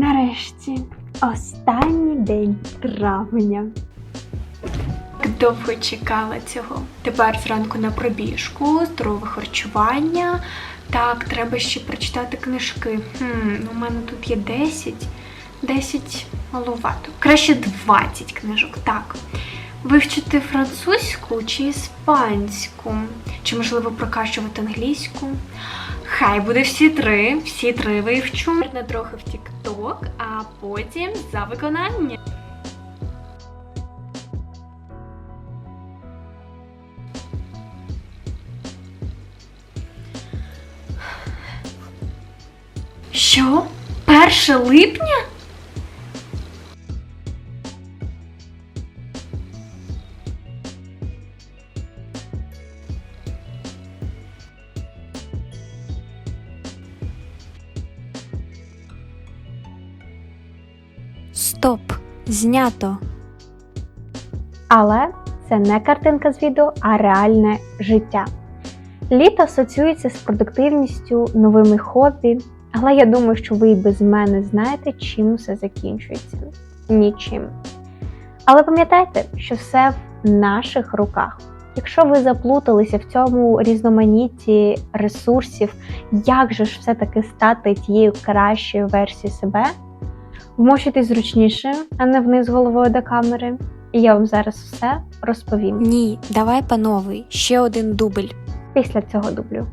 Нарешті, останній день травня. Довго чекала цього. Тепер зранку на пробіжку, здорове харчування. Так, треба ще прочитати книжки. Хм, ну, у мене тут є 10. 10 маловато. Краще 20 книжок, так. Вивчити французьку чи іспанську? Чи можливо прокачувати англійську? Хай буде всі три, всі три вивчу. Трохи в TikTok, а потім за виконання. Що? Перше липня? Знято. Але це не картинка з відео, а реальне життя. Літо асоціюється з продуктивністю, новими хобі, але я думаю, що ви і без мене знаєте, чим все закінчується. Нічим. Але пам'ятайте, що все в наших руках. Якщо ви заплуталися в цьому різноманітті ресурсів, як же ж все-таки стати тією кращою версією себе, вмощуйтесь зручніше, а не вниз головою до камери. І я вам зараз все розповім Ні, давай панове. Ще один дубль. після цього дублю.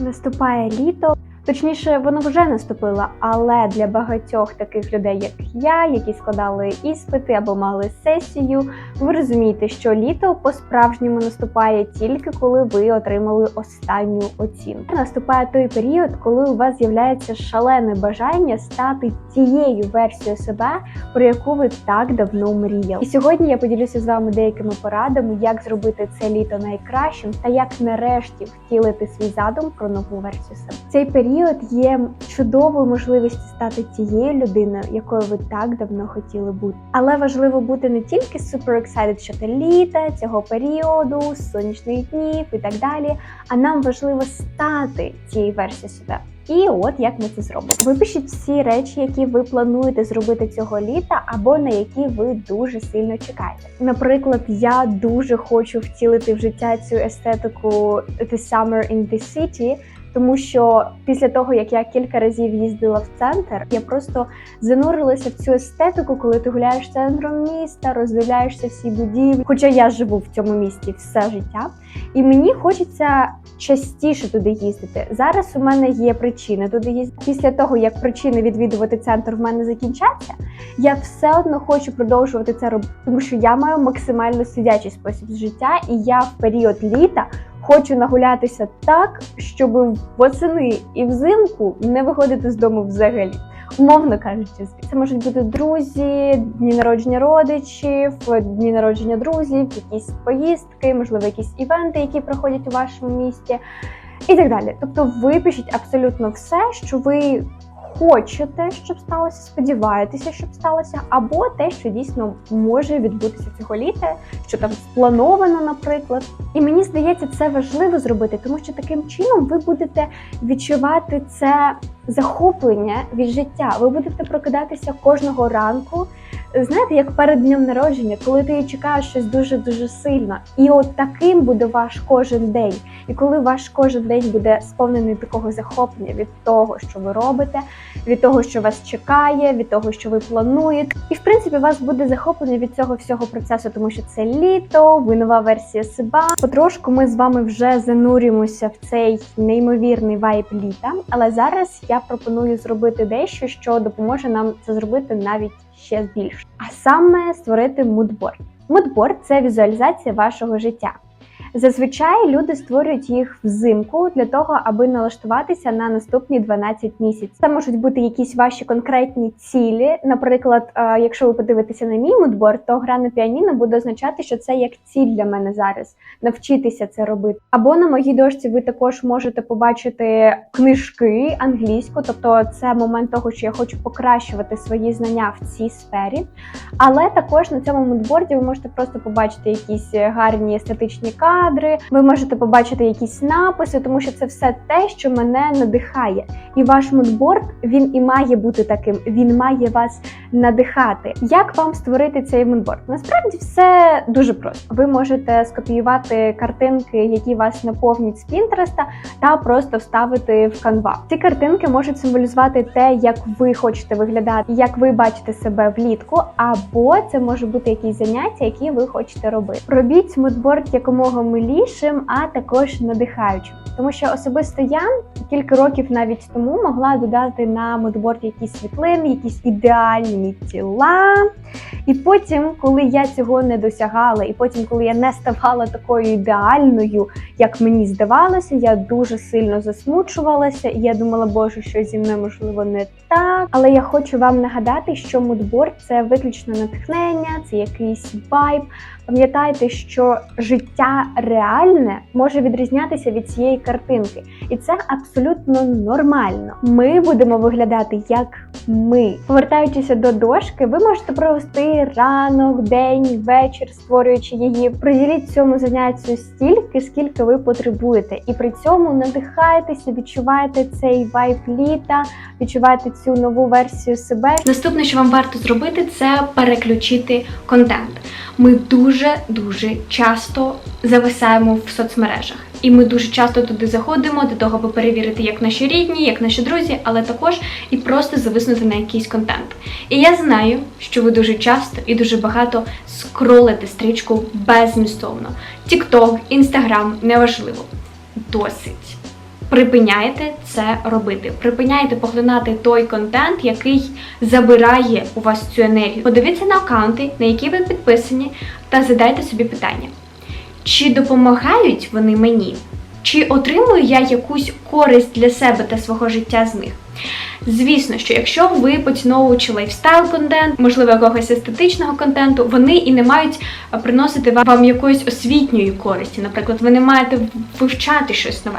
Наступає літо. Точніше, воно вже наступило, але для багатьох таких людей, як я, які складали іспити або мали сесію, ви розумієте, що літо по-справжньому наступає тільки коли ви отримали останню оцінку. Наступає той період, коли у вас з'являється шалене бажання стати тією версією себе, про яку ви так давно мріяли. І сьогодні я поділюся з вами деякими порадами, як зробити це літо найкращим та як нарешті втілити свій задум про нову версію себе. Цей період є чудовою можливістю стати тією людиною, якою ви так давно хотіли бути. Але важливо бути не тільки super excited щодо літа, цього періоду, сонячних днів і так далі. А нам важливо стати цією версією себе. І от як ми це зробимо. Випишіть всі речі, які ви плануєте зробити цього літа, або на які ви дуже сильно чекаєте. Наприклад, я дуже хочу втілити в життя цю естетику The Summer in the City, тому що після того, як я кілька разів їздила в центр, я просто занурилася в цю естетику, коли ти гуляєш центром міста, роздивляєшся всі будівлі. Хоча я живу в цьому місті все життя, і мені хочеться частіше туди їздити. Зараз у мене є причини туди їздити. Після того, як причини відвідувати центр в мене закінчаться, я все одно хочу продовжувати це робити, тому що я маю максимально сидячий спосіб життя, і я в період літа хочу нагулятися так, щоб восени і взимку не виходити з дому взагалі. Умовно кажучи, це можуть бути друзі, дні народження родичів, дні народження друзів, якісь поїздки, можливо, якісь івенти, які проходять у вашому місті, і так далі. Тобто, випишіть абсолютно все, що ви хочете, щоб сталося, сподіваєтеся, щоб сталося, або те, що дійсно може відбутися цього літа, що там сплановано, наприклад. І мені здається, це важливо зробити, тому що таким чином ви будете відчувати це захоплення від життя. Ви будете прокидатися кожного ранку. Знаєте, як перед днем народження, коли ти чекаєш щось дуже дуже сильно, і от таким буде ваш кожен день. І коли ваш кожен день буде сповнений такого захоплення від того, що ви робите, від того, що вас чекає, від того, що ви плануєте, і в принципі вас буде захоплення від цього всього процесу, тому що це літо, ви нова версія себе. Потрошку ми з вами вже занурюємося в цей неймовірний вайб літа. Але зараз я пропоную зробити дещо, що допоможе нам це зробити навіть ще більше. А саме створити мудборд. Мудборд це візуалізація вашого життя. Зазвичай люди створюють їх взимку для того, аби налаштуватися на наступні 12 місяців. Це можуть бути якісь ваші конкретні цілі. Наприклад, е, якщо ви подивитеся на мій мудборд, то гра на піаніно буде означати, що це як ціль для мене зараз навчитися це робити. Або на моїй дошці ви також можете побачити книжки англійську, тобто це момент того, що я хочу покращувати свої знання в цій сфері. Але також на цьому мудборді ви можете просто побачити якісь гарні естетичні карти, кадри, ви можете побачити якісь написи, тому що це все те, що мене надихає. І ваш мудборд він і має бути таким. Він має вас надихати. Як вам створити цей мудборд? Насправді все дуже просто. Ви можете скопіювати картинки, які вас наповнять з Пінтереста, та просто вставити в Canva. Ці картинки можуть символізувати те, як ви хочете виглядати, як ви бачите себе влітку, або це може бути якісь заняття, які ви хочете робити. Робіть мудборд якомога милішим, а також надихаючим. Тому що особисто я кілька років навіть тому могла додати на мудборд якісь світлини, якісь ідеальні тіла. І потім, коли я цього не досягала, і потім, коли я не ставала такою ідеальною, як мені здавалося, я дуже сильно засмучувалася, і я думала, боже, що зі мною можливо не так. Але я хочу вам нагадати, що мудборд це виключно натхнення, це якийсь вайб. Пам'ятайте, що життя реальне може відрізнятися від цієї картинки, і це абсолютно нормально. Ми будемо виглядати як ми. Повертаючися до дошки, ви можете провести ранок, день, вечір, створюючи її. Приділіть цьому заняттю стільки, скільки ви потребуєте, і при цьому надихайтеся, відчуваєте цей вайб літа, відчуваєте цю нову версію себе. Наступне, що вам варто зробити, це переключити контент. Ми дуже дуже часто зависаємо в соцмережах, і ми дуже часто туди заходимо для того, аби перевірити, як наші рідні, як наші друзі, але також і просто зависнути на якийсь контент. І я знаю, що ви дуже часто і дуже багато скролите стрічку беззмістовно. TikTok, Instagram, неважливо. Досить припиняєте це робити. Припиняєте поглинати той контент, який забирає у вас цю енергію. Подивіться на аккаунти, на які ви підписані, та задайте собі питання: чи допомагають вони мені? Чи отримую я якусь користь для себе та свого життя з них? Звісно, що якщо ви поціновувачі лайфстайл контент, можливо, якогось естетичного контенту, вони і не мають приносити вам якоїсь освітньої користі. Наприклад, ви не маєте вивчати щось нове.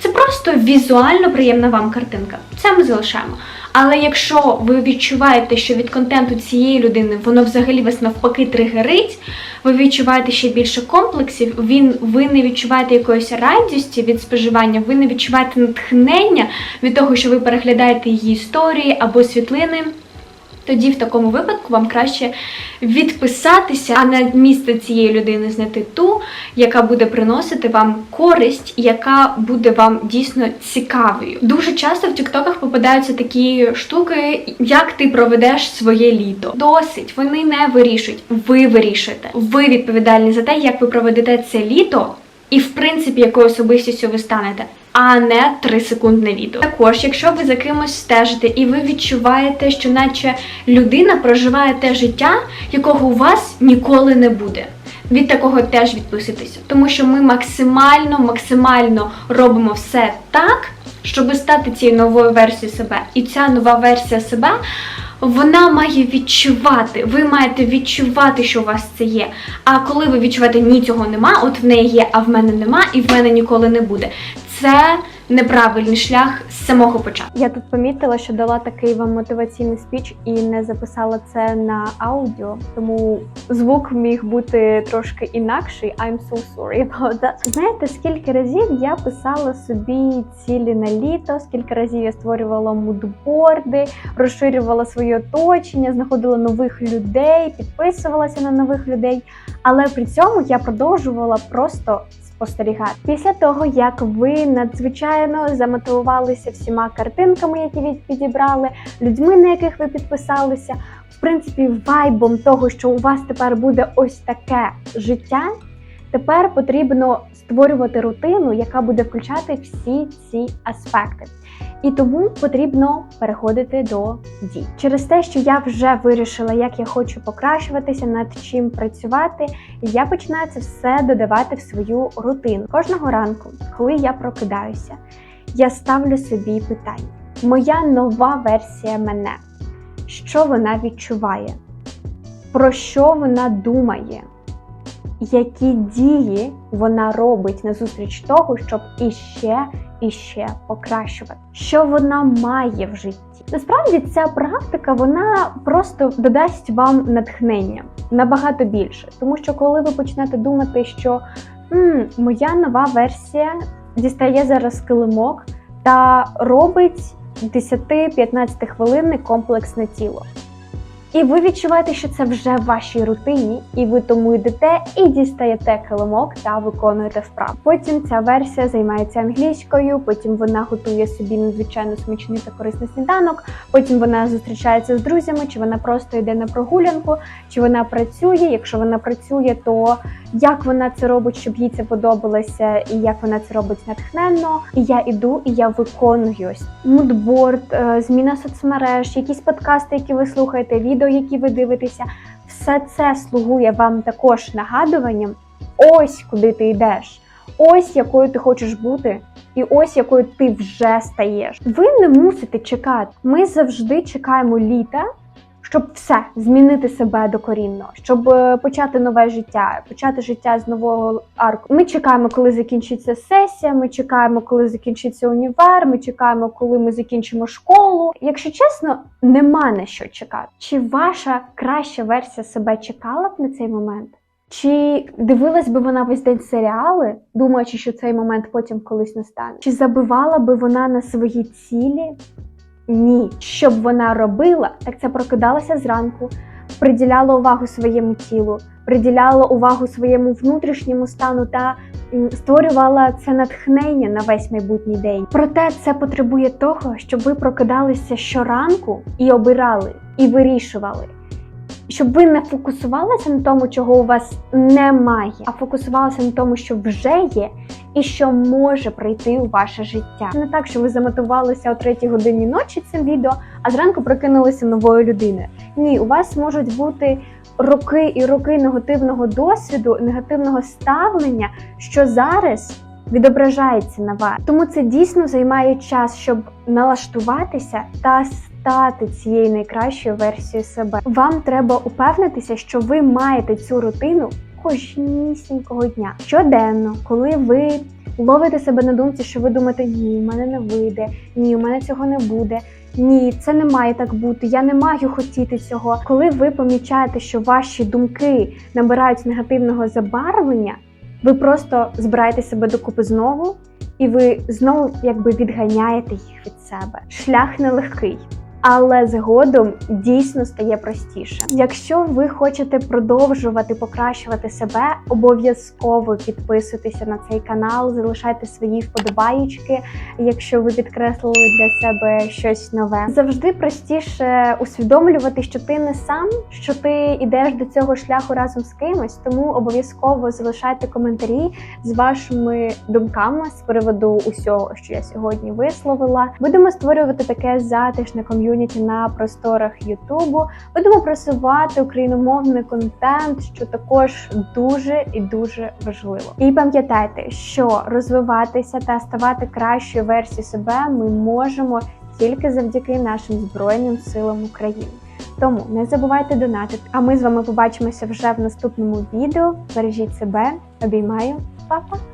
Це просто візуально приємна вам картинка. Це ми залишаємо. Але якщо ви відчуваєте, що від контенту цієї людини воно взагалі вас навпаки тригерить, ви відчуваєте ще більше комплексів, він, ви не відчуваєте якоїсь радісті від споживання, ви не відчуваєте натхнення від того, що ви переглядаєте її історії або світлини. Тоді в такому випадку вам краще відписатися, а на місце цієї людини знайти ту, яка буде приносити вам користь, яка буде вам дійсно цікавою. Дуже часто в тіктоках попадаються такі штуки, як ти проведеш своє літо. Досить, вони не вирішують. Ви вирішуєте. Ви відповідальні за те, як ви проведете це літо. І, в принципі, якою особистістю ви станете, а не 3 секундне відео. Також, якщо ви за кимось стежите і ви відчуваєте, що наче людина проживає те життя, якого у вас ніколи не буде. Від такого теж відписуйтеся, тому що ми максимально, максимально робимо все так, щоб стати цією новою версією себе. І ця нова версія себе вона має відчувати. Ви маєте відчувати, що у вас це є. А коли ви відчуваєте, ні, цього нема, от в неї є, а в мене нема, і в мене ніколи не буде. Це неправильний шлях з самого початку. Я тут помітила, що дала такий вам мотиваційний спіч і не записала це на аудіо, тому звук міг бути трошки інакший. I'm so sorry about that. Знаєте, скільки разів я писала собі цілі на літо, скільки разів я створювала мудборди, розширювала своє оточення, знаходила нових людей, підписувалася на нових людей. Але при цьому я продовжувала просто спостерігати. Після того, як ви надзвичайно замотивувалися всіма картинками, які ви підібрали, людьми, на яких ви підписалися, в принципі, вайбом того, що у вас тепер буде ось таке життя. Тепер потрібно створювати рутину, яка буде включати всі ці аспекти. І тому потрібно переходити до дій. Через те, що я вже вирішила, як я хочу покращуватися, над чим працювати, я починаю це все додавати в свою рутину. Кожного ранку, коли я прокидаюся, я ставлю собі питання: моя нова версія мене, що вона відчуває, про що вона думає, які дії вона робить назустріч того, щоб іще і ще покращувати, що вона має в житті. Насправді ця практика вона просто додасть вам натхнення набагато більше, тому що коли ви почнете думати, що м моя нова версія дістає зараз килимок та робить 10-15 хвилинний комплексне тіло. І ви відчуваєте, що це вже в вашій рутині, і ви тому йдете і дістаєте килимок та виконуєте вправ. Потім ця версія займається англійською, потім вона готує собі надзвичайно смачний та корисний сніданок. Потім вона зустрічається з друзями, чи вона просто йде на прогулянку, чи вона працює. Якщо вона працює, то як вона це робить, щоб їй це подобалося, і як вона це робить натхненно. І я іду і я виконуюсь мудборд, е, зміна соцмереж, якісь подкасти, які ви слухаєте, відео, які ви дивитеся. Все це слугує вам також нагадуванням. Ось куди ти йдеш, ось якою ти хочеш бути. І ось якою ти вже стаєш. Ви не мусите чекати. Ми завжди чекаємо літа, щоб все змінити себе докорінно, щоб е, почати нове життя, почати життя з нового арку. Ми чекаємо, коли закінчиться сесія. Ми чекаємо, коли закінчиться універ. Ми чекаємо, коли ми закінчимо школу. Якщо чесно, нема на що чекати. Чи ваша краща версія себе чекала б на цей момент? Чи дивилась би вона весь день серіали, думаючи, що цей момент потім колись настане? Чи забивала би вона на свої цілі? Ні. Що б вона робила, так це прокидалася зранку, приділяла увагу своєму тілу, приділяла увагу своєму внутрішньому стану та створювала це натхнення на весь майбутній день. Проте це потребує того, щоб ви прокидалися щоранку і обирали, і вирішували. Щоб ви не фокусувалися на тому, чого у вас немає, а фокусувалися на тому, що вже є, і що може прийти у ваше життя. Не так, що ви замотивувалися о третій годині ночі цим відео, а зранку прокинулися новою людиною. Ні, у вас можуть бути роки і роки негативного досвіду, негативного ставлення, що зараз відображається на вас. Тому це дійсно займає час, щоб налаштуватися та стати цією найкращою версією себе. Вам треба упевнитися, що ви маєте цю рутину кожнісінького дня щоденно, коли ви ловите себе на думці, що ви думаєте, ні, в мене не вийде, ні, у мене цього не буде. Ні, це не має так бути. Я не маю хотіти цього. Коли ви помічаєте, що ваші думки набирають негативного забарвлення, ви просто збираєте себе докупи знову, і ви знову якби відганяєте їх від себе. Шлях нелегкий. Але згодом дійсно стає простіше. Якщо ви хочете продовжувати покращувати себе, обов'язково підписуйтеся на цей канал, залишайте свої вподобаєчки, якщо ви підкреслили для себе щось нове. Завжди простіше усвідомлювати, що ти не сам, що ти йдеш до цього шляху разом з кимось. Тому обов'язково залишайте коментарі з вашими думками з приводу усього, що я сьогодні висловила. Будемо створювати таке затишне ком'юніті на просторах Ютубу. Будемо просувати україномовний контент, що також дуже і дуже важливо. І пам'ятайте, що розвиватися та ставати кращою версією себе ми можемо тільки завдяки нашим збройним силам України. Тому не забувайте донатити. А ми з вами побачимося вже в наступному відео. Бережіть себе, обіймаю, Па-па!